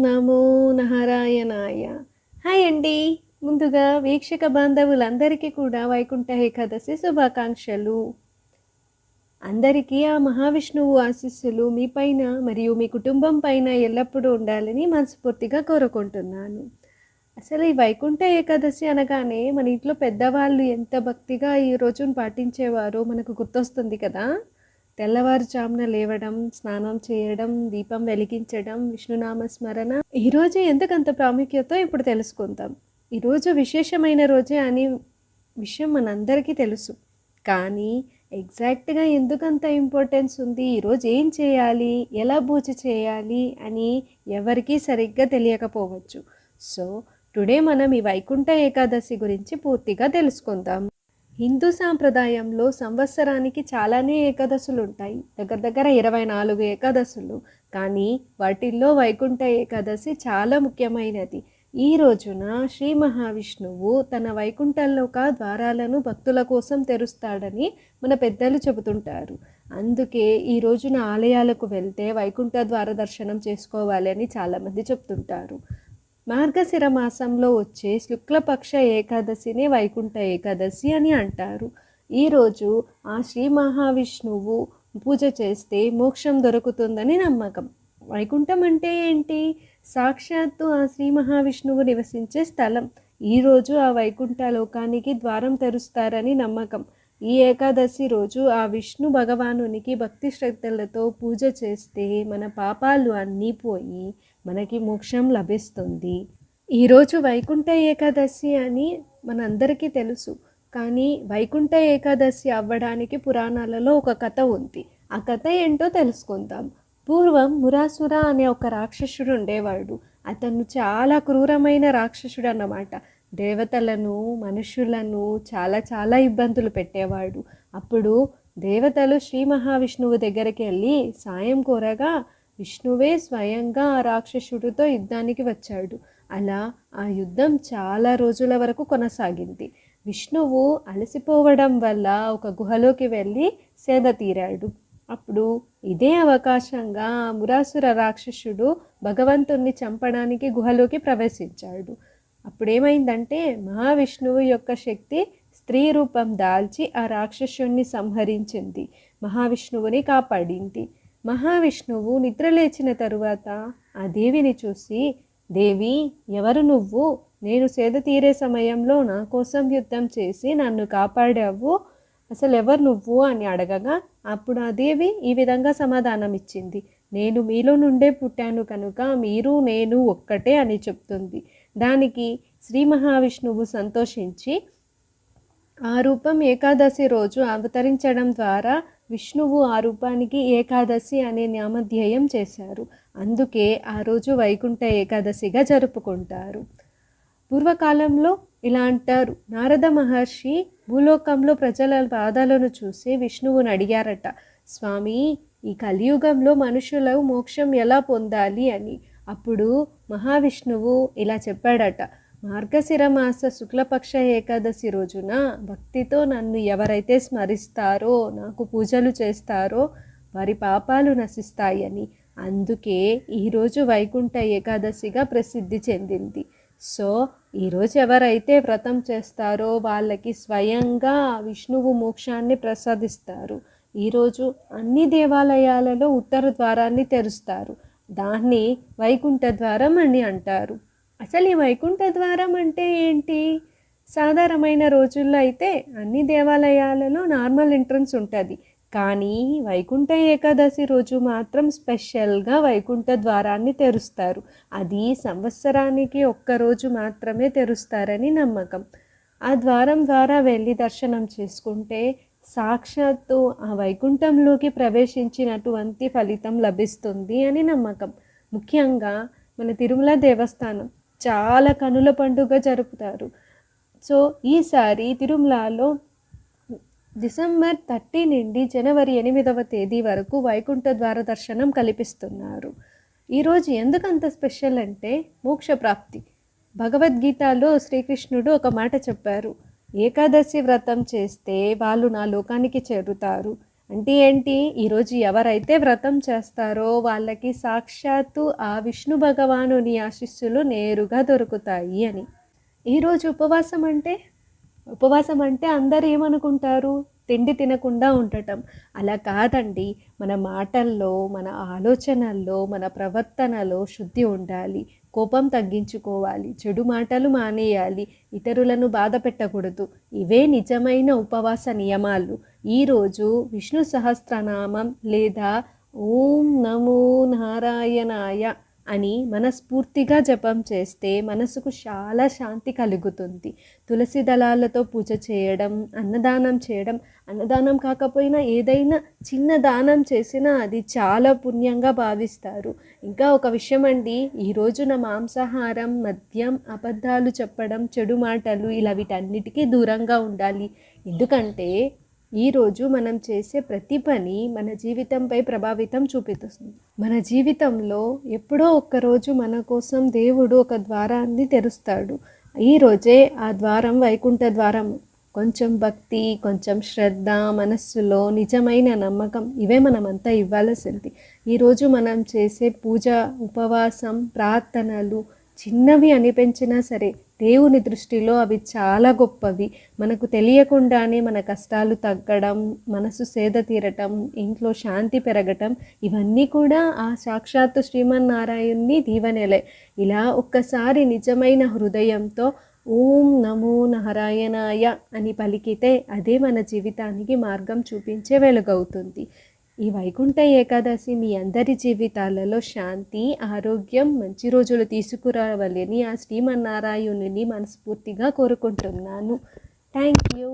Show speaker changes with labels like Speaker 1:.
Speaker 1: నమో నారాయణాయ. హాయ్ అండి. ముందుగా వీక్షక బాంధవులందరికీ కూడా వైకుంఠ ఏకాదశి శుభాకాంక్షలు. అందరికీ ఆ మహావిష్ణువు ఆశీస్సులు మీ పైన మరియు మీ కుటుంబం పైన ఎల్లప్పుడూ ఉండాలని మనస్ఫూర్తిగా కోరుకుంటున్నాను. అసలు ఈ వైకుంఠ ఏకాదశి అనగానే మన ఇంట్లో పెద్దవాళ్ళు ఎంత భక్తిగా ఈ రోజును పాటించేవారో మనకు గుర్తొస్తుంది కదా. తెల్లవారుజామున లేవడం స్నానం చేయడం దీపం వెలిగించడం విష్ణునామ స్మరణ ఈరోజు ఎందుకంత ప్రాముఖ్యత ఇప్పుడు తెలుసుకుందాం. ఈరోజు విశేషమైన రోజే అని విషయం మనందరికీ తెలుసు. కానీ ఎగ్జాక్ట్గా ఎందుకంత ఇంపార్టెన్స్ ఉంది? ఈరోజు ఏం చేయాలి? ఎలా పూజ చేయాలి? అని ఎవరికీ సరిగ్గా తెలియకపోవచ్చు. సో టుడే మనం ఈ వైకుంఠ ఏకాదశి గురించి పూర్తిగా తెలుసుకుందాం. హిందూ సాంప్రదాయంలో సంవత్సరానికి చాలానే ఏకాదశులు ఉంటాయి. దగ్గర దగ్గర ఇరవై నాలుగు ఏకాదశులు. కానీ వాటిల్లో వైకుంఠ ఏకాదశి చాలా ముఖ్యమైనది. ఈ రోజున శ్రీ మహావిష్ణువు తన వైకుంఠంలోక ద్వారాలను భక్తుల కోసం తెరుస్తాడని మన పెద్దలు చెబుతుంటారు. అందుకే ఈ రోజున ఆలయాలకు వెళ్తే వైకుంఠ ద్వార దర్శనం చేసుకోవాలని చాలామంది చెప్తుంటారు. మార్గశిర మాసంలో వచ్చే శుక్లపక్ష ఏకాదశిని వైకుంఠ ఏకాదశి అని అంటారు. ఈరోజు ఆ శ్రీ మహావిష్ణువు పూజ చేస్తే మోక్షం దొరుకుతుందని నమ్మకం. వైకుంఠం అంటే ఏంటి? సాక్షాత్తు ఆ శ్రీ మహావిష్ణువు నివసించే స్థలం. ఈరోజు ఆ వైకుంఠ లోకానికి ద్వారం తెరుస్తారని నమ్మకం. ఈ ఏకాదశి రోజు ఆ విష్ణు భగవానునికి భక్తి శ్రద్ధలతో పూజ చేస్తే మన పాపాలు అన్నీ పోయి మనకి మోక్షం లభిస్తుంది. ఈరోజు వైకుంఠ ఏకాదశి అని మనందరికీ తెలుసు. కానీ వైకుంఠ ఏకాదశి అవ్వడానికి పురాణాలలో ఒక కథ ఉంది. ఆ కథ ఏంటో తెలుసుకుందాం. పూర్వం మురాసుర అనే ఒక రాక్షసుడు ఉండేవాడు. అతను చాలా క్రూరమైన రాక్షసుడు అన్నమాట దేవతలను మనుషులను చాలా చాలా ఇబ్బందులు పెట్టేవాడు. అప్పుడు దేవతలు శ్రీ మహావిష్ణువు దగ్గరికి వెళ్ళి సాయం కోరగా విష్ణువే స్వయంగా ఆ రాక్షసుడితో యుద్ధానికి వచ్చాడు. అలా ఆ యుద్ధం చాలా రోజుల వరకు కొనసాగింది. విష్ణువు అలసిపోవడం వల్ల ఒక గుహలోకి వెళ్ళి సేద తీరాడు. అప్పుడు ఇదే అవకాశంగా మురాసుర రాక్షసుడు భగవంతుణ్ణి చంపడానికి గుహలోకి ప్రవేశించాడు. అప్పుడేమైందంటే మహావిష్ణువు యొక్క శక్తి స్త్రీ రూపం దాల్చి ఆ రాక్షసుణ్ణి సంహరించింది. మహావిష్ణువుని కాపాడింది. మహావిష్ణువు నిద్రలేచిన తరువాత ఆ దేవిని చూసి దేవి ఎవరు నువ్వు? నేను సేద తీరే సమయంలో నా కోసం యుద్ధం చేసి నన్ను కాపాడావు. అసలు ఎవరు నువ్వు? అని అడగగా అప్పుడు ఆ దేవి ఈ విధంగా సమాధానం ఇచ్చింది నేను మీలో నుండే పుట్టాను కనుక మీరు నేను ఒక్కటే అని చెప్తుంది. దానికి శ్రీ మహావిష్ణువు సంతోషించి ఆ రూపం ఏకాదశి రోజు అవతరించడం ద్వారా విష్ణువు ఆ రూపానికి ఏకాదశి అనే నామధ్యేయం చేశారు. అందుకే ఆ రోజు వైకుంఠ ఏకాదశిగా జరుపుకుంటారు. పూర్వకాలంలో ఇలా అంటారు నారద మహర్షి భూలోకంలో ప్రజల బాధలను చూసి విష్ణువుని అడిగారట స్వామి ఈ కలియుగంలో మనుషులు మోక్షం ఎలా పొందాలి? అని. అప్పుడు మహావిష్ణువు ఇలా చెప్పాడట మార్గశిర మాస శుక్లపక్ష ఏకాదశి రోజున భక్తితో నన్ను ఎవరైతే స్మరిస్తారో నాకు పూజలు చేస్తారో వారి పాపాలు నశిస్తాయని. అందుకే ఈరోజు వైకుంఠ ఏకాదశిగా ప్రసిద్ధి చెందింది. సో ఈరోజు ఎవరైతే వ్రతం చేస్తారో వాళ్ళకి స్వయంగా విష్ణువు మోక్షాన్ని ప్రసాదిస్తారు. ఈరోజు అన్ని దేవాలయాలలో ఉత్తర ద్వారాన్ని తెరుస్తారు. దాన్ని వైకుంఠ ద్వారం అని అంటారు. అసలు ఈ వైకుంఠ ద్వారం అంటే ఏంటి? సాధారణమైన రోజుల్లో అయితే అన్ని దేవాలయాలలో నార్మల్ ఎంట్రన్స్ ఉంటుంది. కానీ వైకుంఠ ఏకాదశి రోజు మాత్రం స్పెషల్గా వైకుంఠ ద్వారాన్ని తెరుస్తారు. అది సంవత్సరానికి ఒక్కరోజు మాత్రమే తెరుస్తారని నమ్మకం. ఆ ద్వారం ద్వారా వెళ్ళి దర్శనం చేసుకుంటే సాక్షాత్తు ఆ వైకుంఠంలోకి ప్రవేశించినటువంటి ఫలితం లభిస్తుంది అని నమ్మకం. ముఖ్యంగా మన తిరుమల దేవస్థానం చాలా కనుల పండుగ జరుపుతారు. సో ఈసారి తిరుమలలో డిసెంబర్ థర్టీ నుండి జనవరి ఎనిమిదవ తేదీ వరకు వైకుంఠ ద్వార దర్శనం కల్పిస్తున్నారు. ఈరోజు ఎందుకంత స్పెషల్ అంటే మోక్ష ప్రాప్తి భగవద్గీతలో శ్రీకృష్ణుడు ఒక మాట చెప్పారు. ఏకాదశి వ్రతం చేస్తే వాళ్ళు నా లోకానికి చేరుతారు. అంటే ఏంటి? ఈరోజు ఎవరైతే వ్రతం చేస్తారో వాళ్ళకి సాక్షాత్తు ఆ విష్ణు భగవానుని ఆశీస్సులు నేరుగా దొరుకుతాయి అని. ఈరోజు ఉపవాసం అంటే? ఉపవాసం అంటే అందరు ఏమనుకుంటారు? తిండి తినకుండా ఉండటం. అలా కాదండి. మన మాటల్లో మన ఆలోచనల్లో మన ప్రవర్తనలో శుద్ధి ఉండాలి. కోపం తగ్గించుకోవాలి చెడు మాటలు మానేయాలి ఇతరులను బాధ పెట్టకూడదు. ఇవే నిజమైన ఉపవాస నియమాలు. ఈరోజు విష్ణు సహస్రనామం లేదా ఓం నమో నారాయణాయ అని మనస్ఫూర్తిగా జపం చేస్తే మనసుకు చాలా శాంతి కలుగుతుంది. తులసి దళాలతో పూజ చేయడం అన్నదానం చేయడం అన్నదానం కాకపోయినా ఏదైనా చిన్న దానం చేసినా అది చాలా పుణ్యంగా భావిస్తారు. ఇంకా ఒక విషయం అండి ఈ రోజున మాంసాహారం మద్యం అబద్ధాలు చెప్పడం చెడు మాటలు ఇలా వీటన్నిటికీ దూరంగా ఉండాలి. ఎందుకంటే ఈరోజు మనం చేసే ప్రతి పని మన జీవితంపై ప్రభావితం చూపిస్తుంది. మన జీవితంలో ఎప్పుడో ఒక్కరోజు మన కోసం దేవుడు ఒక ద్వారాన్ని తెరుస్తాడు. ఈ రోజే ఆ ద్వారం వైకుంఠ ద్వారం. కొంచెం భక్తి కొంచెం శ్రద్ధ మనస్సులో నిజమైన నమ్మకం ఇవే మనమంతా ఇవ్వాల్సింది. ఈరోజు మనం చేసే పూజ ఉపవాసం ప్రార్థనలు చిన్నవి అనిపించినా సరే దేవుని దృష్టిలో అవి చాలా గొప్పవి. మనకు తెలియకుండానే మన కష్టాలు తగ్గడం మనసు సేద తీరటం ఇంట్లో శాంతి పెరగటం ఇవన్నీ కూడా ఆ సాక్షాత్తు శ్రీమన్నారాయణ్ణి దీవెనలే. ఇలా ఒక్కసారి నిజమైన హృదయంతో ఓం నమో నారాయణాయ అని పలికితే అదే మన జీవితానికి మార్గం చూపించే వెలుగవుతుంది. ఈ వైకుంఠ ఏకాదశి మీ అందరి జీవితాలలో శాంతి ఆరోగ్యం మంచి రోజులు తీసుకురావాలని ఆ శ్రీమన్నారాయణుని మనస్ఫూర్తిగా కోరుకుంటున్నాను. Thank you